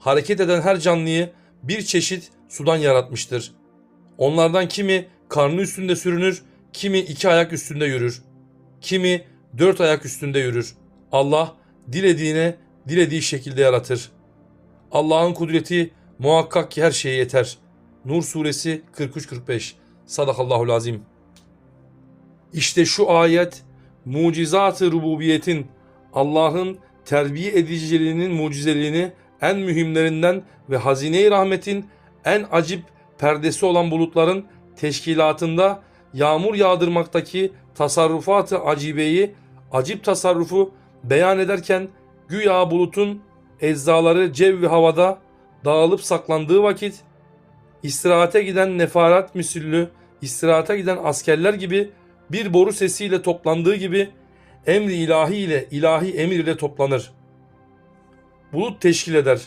hareket eden her canlıyı bir çeşit sudan yaratmıştır. Onlardan kimi karnı üstünde sürünür, kimi iki ayak üstünde yürür, kimi dört ayak üstünde yürür. Allah dilediğine dilediği şekilde yaratır. Allah'ın kudreti muhakkak ki her şeye yeter. Nur suresi 43-45 Sadakallahul azim. İşte şu ayet mucizat-ı rububiyetin Allah'ın terbiye ediciliğinin mucizeliğini en mühimlerinden ve hazine-i rahmetin en acip perdesi olan bulutların teşkilatında yağmur yağdırmaktaki tasarrufat-ı acibeyi, acip tasarrufu beyan ederken güya bulutun eczaları cevvi havada dağılıp saklandığı vakit istirahate giden nefarat misüllü, istirahate giden askerler gibi bir boru sesiyle toplandığı gibi emri ilahi ile ilahi emir ile toplanır. Bulut teşkil eder.